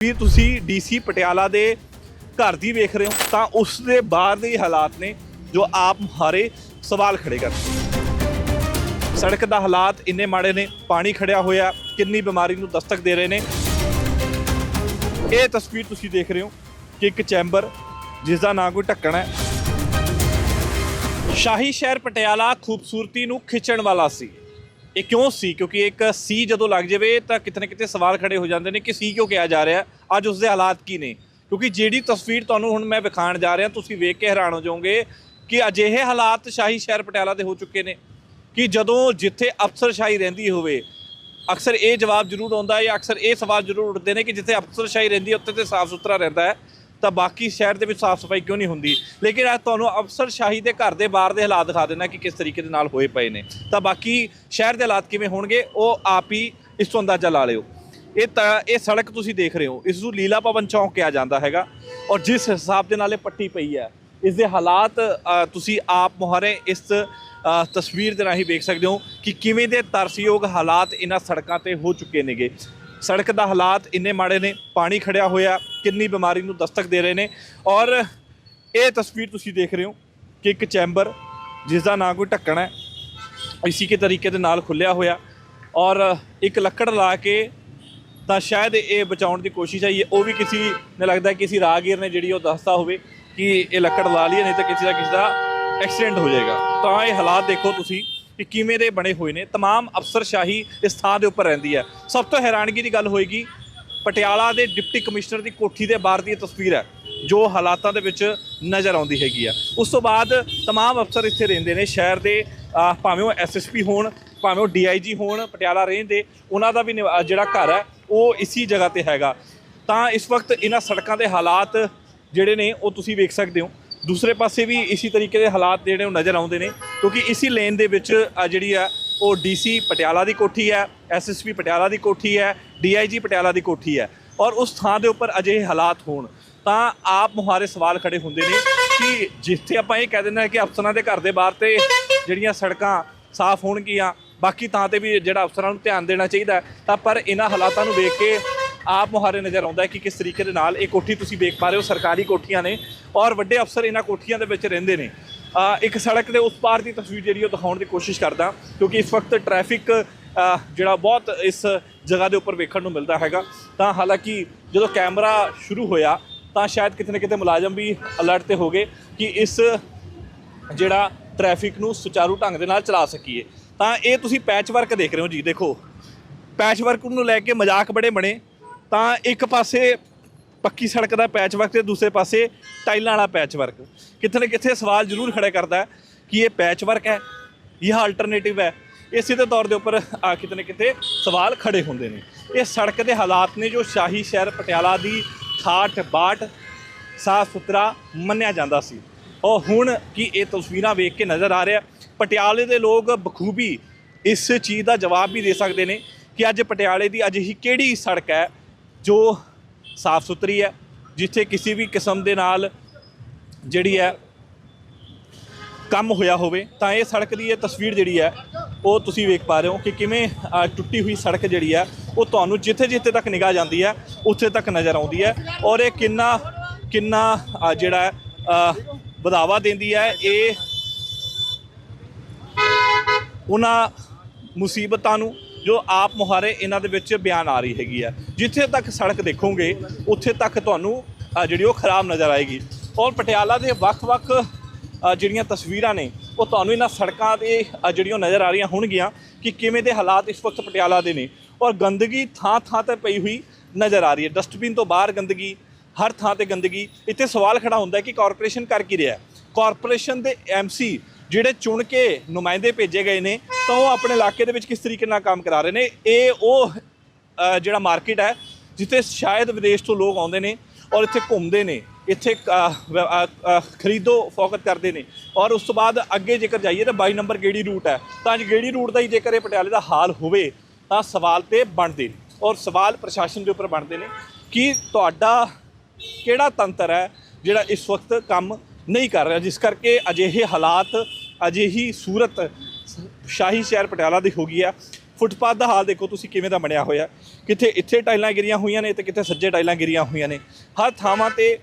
ਵੀ ਤੁਸੀਂ ਡੀਸੀ ਪਟਿਆਲਾ ਦੇ ਘਰ ਦੀ ਵੇਖ ਰਹੇ ਹੋ, ਤਾਂ ਉਸ ਦੇ ਬਾਹਰ ਦੇ ਹਾਲਾਤ ਨੇ ਜੋ ਆਪ ਹਾਰੇ ਸਵਾਲ ਖੜੇ ਕਰ ਸੜਕ ਦਾ ਹਾਲਾਤ ਇੰਨੇ ਮਾੜੇ ਨੇ, ਪਾਣੀ ਖੜਿਆ ਹੋਇਆ, ਕਿੰਨੀ ਬਿਮਾਰੀ ਨੂੰ ਦਸਤਕ ਦੇ ਰਹੇ ਨੇ। ਇਹ ਤਸਵੀਰ ਤੁਸੀਂ ਦੇਖ ਰਹੇ ਹੋ ਕਿ ਇੱਕ ਚੈਂਬਰ ਜਿਸ ਦਾ ਨਾਂ ਕੋਈ ਢੱਕਣ ਹੈ। ਸ਼ਾਹੀ ਸ਼ਹਿਰ ਪਟਿਆਲਾ ਖੂਬਸੂਰਤੀ ਨੂੰ ਖਿੱਚਣ ਵਾਲਾ ਸੀ। ਇਹ ਕਿਉਂ ਸੀ? ਕਿਉਂਕਿ ਇੱਕ ਸੀ ਜਦੋਂ ਲੱਗ ਜਾਵੇ ਤਾਂ ਕਿਤੇ ਨਾ ਕਿਤੇ ਸਵਾਲ ਖੜੇ ਹੋ ਜਾਂਦੇ ਨੇ ਕਿ ਸੀ ਕਿਉਂ ਕਿਹਾ ਜਾ ਰਿਹਾ? ਅੱਜ ਉਸ ਦੇ ਹਾਲਾਤ ਕੀ ਨੇ? ਕਿਉਂਕਿ ਜਿਹੜੀ ਤਸਵੀਰ ਤੁਹਾਨੂੰ ਹੁਣ ਮੈਂ ਵਿਖਾਣ ਜਾ ਰਿਹਾ, ਤੁਸੀਂ ਵੇਖ ਕੇ ਹੈਰਾਨ ਹੋ ਜਾਓਗੇ ਕਿ ਅਜਿਹੇ ਹਾਲਾਤ ਸ਼ਾਹੀ ਸ਼ਹਿਰ ਪਟਿਆਲਾ ਦੇ ਹੋ ਚੁੱਕੇ ਨੇ ਕਿ ਜਦੋਂ ਜਿੱਥੇ ਅਫਸਰਸ਼ਾਹੀ ਰਹਿੰਦੀ ਹੋਵੇ, ਅਕਸਰ ਇਹ ਜਵਾਬ ਜ਼ਰੂਰ ਆਉਂਦਾ ਹੈ ਜਾਂ ਅਕਸਰ ਇਹ ਸਵਾਲ ਜ਼ਰੂਰ ਉੱਠਦੇ ਨੇ ਕਿ ਜਿੱਥੇ ਅਫਸਰਸ਼ਾਹੀ ਰਹਿੰਦੀ ਹੈ, ਉੱਥੇ ਤੇ ਸਾਫ਼ ਸੁਥਰਾ ਰਹਿੰਦਾ ਹੈ। ਤਾਂ ਬਾਕੀ ਸ਼ਹਿਰ ਦੇ ਵਿੱਚ ਸਾਫ਼ ਸਫ਼ਾਈ ਕਿਉਂ ਨਹੀਂ ਹੁੰਦੀ? ਲੇਕਿਨ ਅੱਜ ਤੁਹਾਨੂੰ ਅਫਸਰਸ਼ਾਹੀ ਦੇ ਘਰ ਦੇ ਬਾਹਰ ਦੇ ਹਾਲਾਤ ਦਿਖਾ ਦੇਣਾ ਕਿ ਕਿਸ ਤਰੀਕੇ ਦੇ ਨਾਲ ਹੋਏ ਪਏ ਨੇ। ਤਾਂ ਬਾਕੀ ਸ਼ਹਿਰ ਦੇ ਹਾਲਾਤ ਕਿਵੇਂ ਹੋਣਗੇ, ਉਹ ਆਪ ਹੀ ਇਸ ਤੋਂ ਅੰਦਾਜ਼ਾ ਲਾ ਲਿਓ। ਇਹ ਤਾਂ, ਇਹ ਸੜਕ ਤੁਸੀਂ ਦੇਖ ਰਹੇ ਹੋ। ਇਸ ਨੂੰ ਲੀਲਾ ਭਵਨ ਚੌਂਕ ਕਿਹਾ ਜਾਂਦਾ ਹੈਗਾ ਔਰ ਜਿਸ ਹਿਸਾਬ ਦੇ ਨਾਲ ਇਹ ਪੱਟੀ ਪਈ ਹੈ, ਇਸ ਦੇ ਹਾਲਾਤ ਤੁਸੀਂ ਆਪ ਮੁਹਾਰੇ ਇਸ ਤਸਵੀਰ ਦੇ ਰਾਹੀਂ ਵੇਖ ਸਕਦੇ ਹੋ ਕਿ ਕਿਵੇਂ ਦੇ ਤਰਸਯੋਗ ਹਾਲਾਤ ਇਹਨਾਂ ਸੜਕਾਂ ਤੇ ਹੋ ਚੁੱਕੇ ਨੇਗੇ। ਸੜਕ ਦਾ ਹਾਲਾਤ ਇੰਨੇ ਮਾੜੇ ਨੇ, ਪਾਣੀ ਖੜਿਆ ਹੋਇਆ, ਕਿੰਨੀ ਬਿਮਾਰੀ ਨੂੰ ਦਸਤਕ ਦੇ ਰਹੇ ਨੇ। ਔਰ ਇਹ ਤਸਵੀਰ ਤੁਸੀਂ ਦੇਖ ਰਹੇ ਹੋ ਕਿ ਇੱਕ ਚੈਂਬਰ ਜਿਸ ਦਾ ਨਾਂ ਕੋਈ ਢੱਕਣ ਹੈ, ਇਸੀ ਕੇ ਤਰੀਕੇ ਦੇ ਨਾਲ ਖੁੱਲਿਆ ਹੋਇਆ। ਔਰ ਇੱਕ ਲੱਕੜ ਲਾ ਕੇ ਤਾਂ ਸ਼ਾਇਦ ਇਹ ਬਚਾਉਣ ਦੀ ਕੋਸ਼ਿਸ਼ ਹੈ। ਉਹ ਵੀ ਕਿਸੇ ਨੇ ਲੱਗਦਾ ਕਿਸੇ ਰਾਹਗੀਰ ਨੇ ਜਿਹੜੀ ਉਹ ਦੱਸਦਾ ਹੋਵੇ ਕਿ ਇਹ ਲੱਕੜ ਲਾ ਲਈ ਨਹੀਂ ਤਾਂ ਕਿਸੇ ਦਾ ਕਿਸੇ ਦਾ ਐਕਸੀਡੈਂਟ ਹੋ ਜਾਏਗਾ। ਤਾਂ ਇਹ ਹਾਲਾਤ ਦੇਖੋ ਤੁਸੀਂ। ਕਿ ਕਿਵੇਂ ਦੇ ਬਣੇ ਹੋਏ ਨੇ तमाम ਅਫਸਰਸ਼ਾਹੀ ਇਸ ਥਾਂ ਦੇ ਉੱਪਰ ਰਹਿੰਦੀ ਹੈ ਸਭ ਤੋਂ ਹੈਰਾਨਗੀ ਦੀ ਗੱਲ ਹੋਏਗੀ ਪਟਿਆਲਾ ਦੇ ਡਿਪਟੀ ਕਮਿਸ਼ਨਰ ਦੀ ਕੋਠੀ ਦੇ ਬਾਹਰ ਦੀ ਇਹ ਤਸਵੀਰ ਹੈ ਜੋ ਹਾਲਾਤਾਂ ਦੇ ਵਿੱਚ ਨਜ਼ਰ ਆਉਂਦੀ ਹੈਗੀ ਆ ਉਸ ਤੋਂ ਬਾਅਦ तमाम ਅਫਸਰ ਇੱਥੇ ਰਹਿੰਦੇ ਨੇ ਸ਼ਹਿਰ ਦੇ ਅਹ, ਭਾਵੇਂ ਉਹ ਐਸਐਸਪੀ ਹੋਣ ਭਾਵੇਂ ਉਹ ਡੀਆਈਜੀ ਹੋਣ ਪਟਿਆਲਾ ਰੇਂਜ ਦੇ ਉਹਨਾਂ ਦਾ ਵੀ ਨਿਵਾ- ਅਹ, ਜਿਹੜਾ ਘਰ ਹੈ ਉਹ ਇਸੀ ਜਗ੍ਹਾ ਤੇ ਹੈਗਾ ਤਾਂ ਇਸ ਵਕਤ ਇਹਨਾਂ ਸੜਕਾਂ ਦੇ ਹਾਲਾਤ ਜਿਹੜੇ ਨੇ ਉਹ ਤੁਸੀਂ ਵੇਖ ਸਕਦੇ ਹੋ ਦੂਸਰੇ ਪਾਸੇ ਵੀ ਇਸੀ ਤਰੀਕੇ ਦੇ ਹਾਲਾਤ ਜਿਹੜੇ ਉਹ ਨਜ਼ਰ ਆਉਂਦੇ ਨੇ, ਕਿਉਂਕਿ ਇਸੀ ਲੇਨ ਦੇ ਵਿੱਚ ਜਿਹੜੀ ਆ, ਉਹ ਡੀਸੀ ਪਟਿਆਲਾ ਦੀ ਕੋਠੀ ਹੈ ਐਸਐਸਪੀ ਪਟਿਆਲਾ ਦੀ ਕੋਠੀ ਹੈ ਡੀਆਈਜੀ ਪਟਿਆਲਾ ਦੀ ਕੋਠੀ ਹੈ ਔਰ ਉਸ ਥਾਂ ਦੇ ਉੱਪਰ ਅਜਿਹੇ ਹਾਲਾਤ ਹੋਣ, ਤਾਂ ਆਪ ਮੁਹਾਰੇ ਸਵਾਲ ਖੜੇ ਹੁੰਦੇ ਨੇ ਕਿ ਜਿੱਥੇ ਆਪਾਂ ਇਹ ਕਹਿ ਦਿੰਦੇ ਹਾਂ ਕਿ ਅਫਸਰਾਂ ਦੇ ਘਰ ਦੇ ਬਾਹਰ ਤੇ ਜਿਹੜੀਆਂ ਸੜਕਾਂ ਸਾਫ਼ ਹੋਣਗੀਆਂ, ਬਾਕੀ ਥਾਂ ਤੇ ਵੀ ਜਿਹੜਾ ਅਫਸਰਾਂ ਨੂੰ ਧਿਆਨ ਦੇਣਾ ਚਾਹੀਦਾ ਤਾਂ ਪਰ ਇਹਨਾਂ ਹਾਲਾਤਾਂ ਨੂੰ ਵੇਖ ਕੇ ਆਪ ਮੁਹਾਰੇ ਨਜ਼ਰ ਆਉਂਦਾ ਹੈ ਕਿ ਕਿਸ ਤਰੀਕੇ ਦੇ ਨਾਲ ਇਹ ਕੋਠੀ ਤੁਸੀਂ ਵੇਖ ਪਾ ਰਹੇ ਹੋ, ਸਰਕਾਰੀ ਕੋਠੀਆਂ ਨੇ ਔਰ ਵੱਡੇ ਅਫਸਰ ਇਹਨਾਂ ਕੋਠੀਆਂ ਦੇ ਵਿੱਚ ਰਹਿੰਦੇ ਨੇ। ਇੱਕ ਸੜਕ ਦੇ ਉਸ ਪਾਰ ਦੀ ਤਸਵੀਰ ਜਿਹੜੀ ਉਹ ਦਿਖਾਉਣ ਦੀ ਕੋਸ਼ਿਸ਼ ਕਰਦਾ, ਕਿਉਂਕਿ ਇਸ ਵਕਤ ਟ੍ਰੈਫਿਕ ਜਿਹੜਾ ਬਹੁਤ ਇਸ ਜਗ੍ਹਾ ਦੇ ਉੱਪਰ ਵੇਖਣ ਨੂੰ ਮਿਲਦਾ ਹੈਗਾ। ਤਾਂ ਹਾਲਾਂਕਿ ਜਦੋਂ ਕੈਮਰਾ ਸ਼ੁਰੂ ਹੋਇਆ, ਤਾਂ ਸ਼ਾਇਦ ਕਿਤੇ ਨਾ ਕਿਤੇ ਮੁਲਾਜ਼ਮ ਵੀ ਅਲਰਟ ਤੇ ਹੋ ਗਏ ਕਿ ਇਸ ਜਿਹੜਾ ਟ੍ਰੈਫਿਕ ਨੂੰ ਸੁਚਾਰੂ ਢੰਗ ਦੇ ਨਾਲ ਚਲਾ ਸਕੀਏ। ਤਾਂ ਇਹ ਤੁਸੀਂ ਪੈਚ ਵਰਕ ਦੇਖ ਰਹੇ ਹੋ ਜੀ, ਦੇਖੋ। ਪੈਚ ਵਰਕ ਨੂੰ ਲੈ ਕੇ ਮਜ਼ਾਕ ਬੜੇ ਬਣੇ। ਤਾਂ ਇੱਕ ਪਾਸੇ ਪੱਕੀ ਸੜਕ ਦਾ ਪੈਚ ਵਰਕ ਤੇ ਦੂਸਰੇ ਪਾਸੇ ਟਾਈਲਾਂ ਵਾਲਾ ਪੈਚ ਵਰਕ ਕਿਤੇ ਨਾ ਕਿਤੇ ਸਵਾਲ ਜ਼ਰੂਰ ਖੜਾ ਕਰਦਾ ਕਿ ਇਹ ਪੈਚ ਵਰਕ ਹੈ ਇਹ ਆਲਟਰਨੇਟਿਵ ਹੈ। ਇਹ ਸਿੱਧੇ ਤੌਰ ਦੇ ਉੱਪਰ ਆ ਕਿਤੇ ਨਾ ਕਿਤੇ ਸਵਾਲ ਖੜੇ ਹੁੰਦੇ ਨੇ। ਇਹ ਸੜਕ ਦੇ ਹਾਲਾਤ ਨੇ ਜੋ ਸ਼ਾਹੀ ਸ਼ਹਿਰ ਪਟਿਆਲਾ ਦੀ ਠਾਠ ਬਾਟ ਸਾਫ਼ ਸੁਥਰਾ ਮੰਨਿਆ ਜਾਂਦਾ ਸੀ। ਉਹ ਹੁਣ ਕੀ ਇਹ ਤਸਵੀਰਾਂ ਵੇਖ ਕੇ ਨਜ਼ਰ ਆ ਰਿਹਾ? ਪਟਿਆਲੇ ਦੇ ਲੋਕ ਬਖੂਬੀ ਇਸ ਚੀਜ਼ ਦਾ ਜਵਾਬ ਵੀ ਦੇ ਸਕਦੇ ਨੇ ਕਿ ਅੱਜ ਪਟਿਆਲੇ ਦੀ ਅਜਿਹੀ ਕਿਹੜੀ ਸੜਕ ਹੈ ਜੋ ਸਾਫ਼ ਸੁਥਰੀ ਹੈ, ਜਿੱਥੇ ਕਿਸੇ ਵੀ ਕਿਸਮ ਦੇ ਨਾਲ ਜਿਹੜੀ ਹੈ ਕੰਮ ਹੋਇਆ ਹੋਵੇ, ਤਾਂ ਇਹ ਸੜਕ ਦੀ ਇਹ ਤਸਵੀਰ ਜਿਹੜੀ ਹੈ, ਉਹ ਤੁਸੀਂ ਵੇਖ ਪਾ ਰਹੇ ਹੋ ਕਿ ਕਿਵੇਂ ਟੁੱਟੀ ਹੋਈ ਸੜਕ ਜਿਹੜੀ ਹੈ, ਉਹ ਤੁਹਾਨੂੰ ਜਿੱਥੇ ਜਿੱਥੇ ਤੱਕ ਨਿਗਾਹ ਜਾਂਦੀ ਹੈ, ਉੱਥੇ ਤੱਕ ਨਜ਼ਰ ਆਉਂਦੀ ਹੈ ਔਰ ਇਹ ਕਿੰਨਾ ਕਿੰਨਾ ਜਿਹੜਾ ਵਧਾਵਾ ਦਿੰਦੀ ਹੈ, ਇਹ ਉਹਨਾਂ ਮੁਸੀਬਤਾਂ ਨੂੰ ਜੋ ਆਪ ਮੁਹਾਰੇ ਇਹਨਾਂ ਦੇ ਵਿੱਚ ਬਿਆਨ ਆ ਰਹੀ ਹੈਗੀ ਆ। ਜਿੱਥੇ ਤੱਕ ਸੜਕ ਦੇਖੋਗੇ ਉੱਥੇ ਤੱਕ ਤੁਹਾਨੂੰ ਜਿਹੜੀ ਉਹ ਖਰਾਬ ਨਜ਼ਰ ਆਏਗੀ। ਔਰ ਪਟਿਆਲਾ ਦੇ ਵੱਖ-ਵੱਖ ਜਿਹੜੀਆਂ ਤਸਵੀਰਾਂ ਨੇ ਉਹ ਤੁਹਾਨੂੰ ਇਹਨਾਂ ਸੜਕਾਂ ਦੇ ਅ, ਜਿਹੜੀਆਂ ਨਜ਼ਰ ਆ ਰਹੀਆਂ ਹੋਣਗੀਆਂ ਕਿ ਕਿਵੇਂ ਦੇ ਹਾਲਾਤ ਇਸ ਵਕਤ ਪਟਿਆਲਾ ਦੇ ਨੇ। ਔਰ ਗੰਦਗੀ ਥਾਂ-ਥਾਂ ਤੇ ਪਈ ਹੋਈ ਨਜ਼ਰ ਆ ਰਹੀ ਹੈ। ਡਸਟਬਿਨ ਤੋਂ ਬਾਹਰ ਗੰਦਗੀ ਹਰ ਥਾਂ ਤੇ ਗੰਦਗੀ। ਇੱਥੇ ਸਵਾਲ ਖੜਾ ਹੁੰਦਾ ਕਿ ਕਾਰਪੋਰੇਸ਼ਨ ਕਰ ਕੀ ਰਿਹਾ ਹੈ? ਕਾਰਪੋਰੇਸ਼ਨ ਦੇ ਐਮਸੀ ਜਿਹੜੇ ਚੁਣ ਕੇ ਨੁਮਾਇੰਦੇ ਭੇਜੇ ਗਏ ਨੇ ਤਾਂ ਉਹ ਆਪਣੇ ਇਲਾਕੇ ਦੇ ਵਿੱਚ ਕਿਸ ਤਰੀਕੇ ਨਾਲ ਕੰਮ ਕਰਾ ਰਹੇ ਨੇ? ਇਹ ਉਹ ਜਿਹੜਾ ਮਾਰਕੀਟ ਹੈ ਜਿੱਥੇ ਸ਼ਾਇਦ ਵਿਦੇਸ਼ ਤੋਂ ਲੋਕ ਆਉਂਦੇ ਨੇ ਔਰ ਇੱਥੇ ਘੁੰਮਦੇ ਨੇ ਇੱਥੇ ਅ, ਖਰੀਦੋ ਫੋਕਤ ਕਰਦੇ ਨੇ ਔਰ ਉਸ ਤੋਂ ਬਾਅਦ ਅੱਗੇ ਜੇਕਰ ਜਾਈਏ ਤਾਂ 22 ਨੰਬਰ ਗੇੜੀ ਰੂਟ ਹੈ। ਤਾਂ ਅੱਜ ਗੇੜੀ ਰੂਟ ਦਾ ਹੀ ਜੇਕਰ ਇਹ ਪਟਿਆਲੇ ਦਾ ਹਾਲ ਹੋਵੇ ਤਾਂ ਸਵਾਲ ਤੇ ਬਣਦੇ ਨੇ ਔਰ ਸਵਾਲ ਪ੍ਰਸ਼ਾਸਨ ਦੇ ਉੱਪਰ ਬਣਦੇ ਨੇ ਕਿ ਤੁਹਾਡਾ ਕਿਹੜਾ ਤੰਤਰ ਹੈ ਜਿਹੜਾ ਇਸ ਵਕਤ ਕੰਮ ਨਹੀਂ ਕਰ ਰਿਹਾ ਜਿਸ ਕਰਕੇ ਅਜਿਹੇ ਹਾਲਾਤ ਅਜਿਹੀ ਸੂਰਤ ਸ਼ਾਹੀ ਸ਼ਹਿਰ ਪਟਿਆਲਾ ਦੀ ਹੋ ਗਈ ਆ। ਫੁੱਟਪਾਥ ਦਾ ਹਾਲ ਦੇਖੋ ਤੁਸੀਂ ਕਿਵੇਂ ਦਾ ਬਣਿਆ ਹੋਇਆ। ਕਿੱਥੇ ਇੱਥੇ ਟਾਈਲਾਂ ਗਿਰੀਆਂ ਹੋਈਆਂ ਨੇ ਤੇ ਕਿੱਥੇ ਸੱਜੇ ਟਾਈਲਾਂ ਗਿਰੀਆਂ ਹੋਈਆਂ ਨੇ। ਹਰ ਥਾਵਾਂ ਤੇ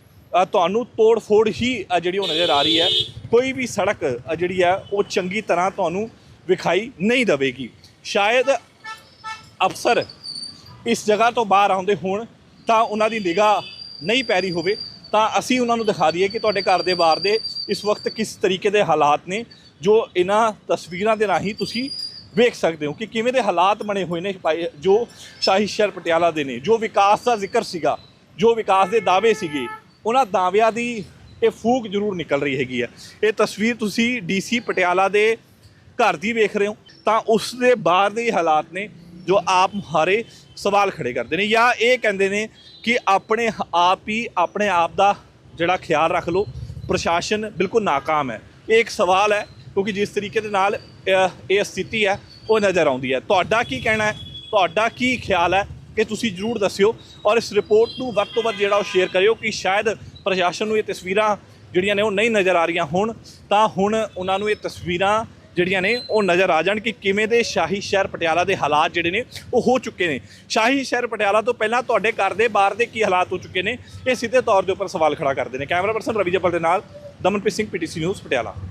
ਤੁਹਾਨੂੰ ਤੋੜ ਫੋੜ ਹੀ ਜਿਹੜੀ ਉਹ ਨਜ਼ਰ ਆ ਰਹੀ ਹੈ। ਕੋਈ ਵੀ ਸੜਕ ਜਿਹੜੀ ਹੈ, ਉਹ ਚੰਗੀ ਤਰ੍ਹਾਂ ਤੁਹਾਨੂੰ ਵਿਖਾਈ ਨਹੀਂ ਦਵੇਗੀ। ਸ਼ਾਇਦ ਅਫਸਰ ਇਸ ਜਗ੍ਹਾ ਤੋਂ ਬਾਹਰ ਆਉਂਦੇ ਹੋਣ ਤਾਂ ਉਹਨਾਂ ਦੀ ਨਿਗਾਹ ਨਹੀਂ ਪੈ ਰਹੀ ਹੋਵੇ। ਤਾਂ ਅਸੀਂ ਉਹਨਾਂ ਨੂੰ ਦਿਖਾ ਦਈਏ ਕਿ ਤੁਹਾਡੇ ਘਰ ਦੇ ਬਾਹਰ ਦੇ ਇਸ ਵਕਤ ਕਿਸ ਤਰੀਕੇ ਦੇ ਹਾਲਾਤ ਨੇ। ਜੋ ਇਹਨਾਂ ਤਸਵੀਰਾਂ ਦੇ ਰਾਹੀਂ ਤੁਸੀਂ ਵੇਖ ਸਕਦੇ ਹੋ ਕਿ ਕਿਵੇਂ ਦੇ ਹਾਲਾਤ ਬਣੇ ਹੋਏ ਨੇ ਭਾਈ- ਜੋ ਸ਼ਾਹੀ ਸ਼ਹਿਰ ਪਟਿਆਲਾ ਦੇ ਨੇ, ਜੋ ਵਿਕਾਸ ਦਾ ਜ਼ਿਕਰ ਸੀਗਾ, ਜੋ ਵਿਕਾਸ ਦੇ ਦਾਅਵੇ ਸੀਗੇ, ਉਹਨਾਂ ਦਾਅਵਿਆਂ ਦੀ ਇਹ ਫੂਕ ਜ਼ਰੂਰ ਨਿਕਲ ਰਹੀ ਹੈਗੀ ਆ ਇਹ ਤਸਵੀਰ ਤੁਸੀਂ ਡੀਸੀ ਪਟਿਆਲਾ ਦੇ ਘਰ ਦੀ ਵੇਖ ਰਹੇ ਹੋ, ਤਾਂ ਉਸ ਦੇ ਬਾਹਰ ਦੇ ਹਾਲਾਤ ਨੇ ਜੋ ਆਪ ਹਾਰੇ ਸਵਾਲ ਖੜੇ ਕਰਦੇ ਨੇ, ਜਾਂ ਇਹ ਕਹਿੰਦੇ ਨੇ ਕਿ ਆਪਣੇ ਆਪ ਹੀ ਆਪਣੇ ਆਪ ਦਾ ਜਿਹੜਾ ਖਿਆਲ ਰੱਖ ਲਓ, ਪ੍ਰਸ਼ਾਸਨ ਬਿਲਕੁਲ ਨਾਕਾਮ ਹੈ। ਇਹ ਇੱਕ ਸਵਾਲ ਹੈ ਕਿਉਂਕਿ ਜਿਸ ਤਰੀਕੇ ਦੇ ਨਾਲ ਇਹ ਸਥਿਤੀ ਹੈ, ਉਹ ਨਜ਼ਰ ਆਉਂਦੀ ਹੈ। ਤੁਹਾਡਾ ਕੀ ਕਹਿਣਾ ਹੈ? ਤੁਹਾਡਾ ਕੀ ਖਿਆਲ ਹੈ? ਕਿ ਤੁਸੀਂ ਜਰੂਰ ਦੱਸਿਓ। ਔਰ ਇਸ ਰਿਪੋਰਟ ਨੂੰ ਵੱਧ ਤੋਂ ਵੱਧ ਜਿਹੜਾ ਉਹ ਸ਼ੇਅਰ ਕਰਿਓ ਕਿ ਸ਼ਾਇਦ ਪ੍ਰਸ਼ਾਸਨ ਨੂੰ ਇਹ ਤਸਵੀਰਾਂ ਜਿਹੜੀਆਂ ਨੇ ਉਹ ਨਹੀਂ ਨਜ਼ਰ ਆ ਰਹੀਆਂ ਹੁਣ, ਤਾਂ ਹੁਣ ਉਹਨਾਂ ਨੂੰ ਇਹ ਤਸਵੀਰਾਂ ਜਿਹੜੀਆਂ ਨੇ ਉਹ ਨਜ਼ਰ ਆ ਜਾਣ ਕਿ ਕਿਵੇਂ ਦੇ ਸ਼ਾਹੀ ਸ਼ਹਿਰ ਪਟਿਆਲਾ ਦੇ ਹਾਲਾਤ ਜਿਹੜੇ ਨੇ ਉਹ ਹੋ ਚੁੱਕੇ ਨੇ। ਸ਼ਾਹੀ ਸ਼ਹਿਰ ਪਟਿਆਲਾ ਤੋਂ ਪਹਿਲਾਂ ਤੁਹਾਡੇ ਘਰ ਦੇ ਬਾਹਰ ਦੇ ਕੀ ਹਾਲਾਤ ਹੋ ਚੁੱਕੇ ਨੇ, ਇਹ ਸਿੱਧੇ ਤੌਰ ਦੇ ਉੱਪਰ ਸਵਾਲ ਖੜਾ ਕਰਦੇ ਨੇ। ਕੈਮਰਾ ਪਰਸਨ ਰਵੀ ਜੱਪਲ ਦੇ ਨਾਲ ਦਮਨਪ੍ਰੀਤ ਸਿੰਘ, ਪੀਟੀਸੀ ਨਿਊਜ਼, ਪਟਿਆਲਾ।